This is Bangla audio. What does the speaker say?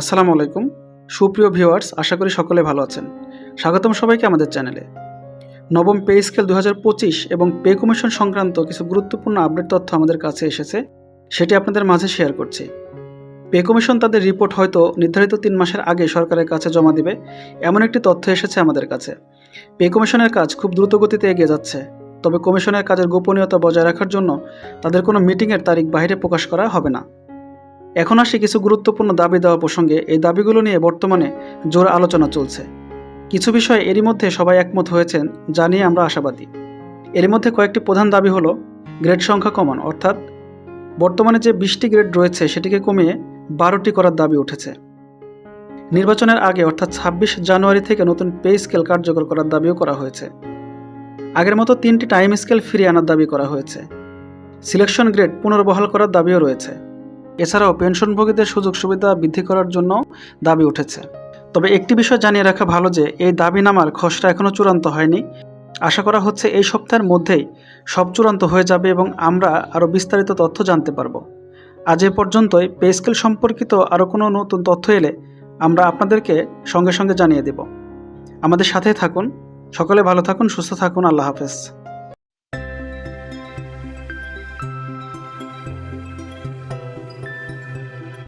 আসসালামু আলাইকুম। সুপ্রিয় ভিউয়ার্স, আশা করি সকলে ভালো আছেন। স্বাগতম সবাইকে আমাদের চ্যানেলে। নবম পে স্কেল দু হাজার পঁচিশ এবং পে কমিশন সংক্রান্ত কিছু গুরুত্বপূর্ণ আপডেট তথ্য আমাদের কাছে এসেছে, সেটি আপনাদের মাঝে শেয়ার করছি। পে কমিশন তাদের রিপোর্ট হয়তো নির্ধারিত তিন মাসের আগে সরকারের কাছে জমা দিবে, এমন একটি তথ্য এসেছে আমাদের কাছে। পে কমিশনের কাজ খুব দ্রুত গতিতে এগিয়ে যাচ্ছে, তবে কমিশনের কাজের গোপনীয়তা বজায় রাখার জন্য তাদের কোনো মিটিংয়ের তারিখ বাইরে প্রকাশ করা হবে না। এখন আসি কিছু গুরুত্বপূর্ণ দাবি দেওয়া প্রসঙ্গে এই দাবিগুলো নিয়ে বর্তমানে জোর আলোচনা চলছে। কিছু বিষয়ে এরই মধ্যে সবাই একমত হয়েছেন, যা নিয়ে আমরা আশাবাদী। এর মধ্যে কয়েকটি প্রধান দাবি হলো, গ্রেড সংখ্যা কমান, অর্থাৎ বর্তমানে যে বিশটি গ্রেড রয়েছে, সেটিকে কমিয়ে বারোটি করার দাবি উঠেছে। নির্বাচনের আগে, অর্থাৎ ছাব্বিশ জানুয়ারি থেকে নতুন পে স্কেল কার্যকর করার দাবিও করা হয়েছে। আগের মতো তিনটি টাইম স্কেল ফিরিয়ে আনার দাবি করা হয়েছে। সিলেকশন গ্রেড পুনর্বহাল করার দাবিও রয়েছে। এছাড়াও পেনশনভোগীদের সুযোগ সুবিধা বৃদ্ধি করার জন্য দাবি উঠেছে। তবে একটি বিষয় জানিয়ে রাখা ভালো যে, এই দাবিনামার খসড়া এখনও চূড়ান্ত হয়নি। আশা করা হচ্ছে এই সপ্তাহের মধ্যেই সব চূড়ান্ত হয়ে যাবে এবং আমরা আরও বিস্তারিত তথ্য জানতে পারব। আজ এ পর্যন্তই। পে স্কেল সম্পর্কিত আরও কোনো নতুন তথ্য এলে আমরা আপনাদেরকে সঙ্গে সঙ্গে জানিয়ে দেব। আমাদের সাথে থাকুন। সকলে ভালো থাকুন, সুস্থ থাকুন। আল্লাহ হাফেজ।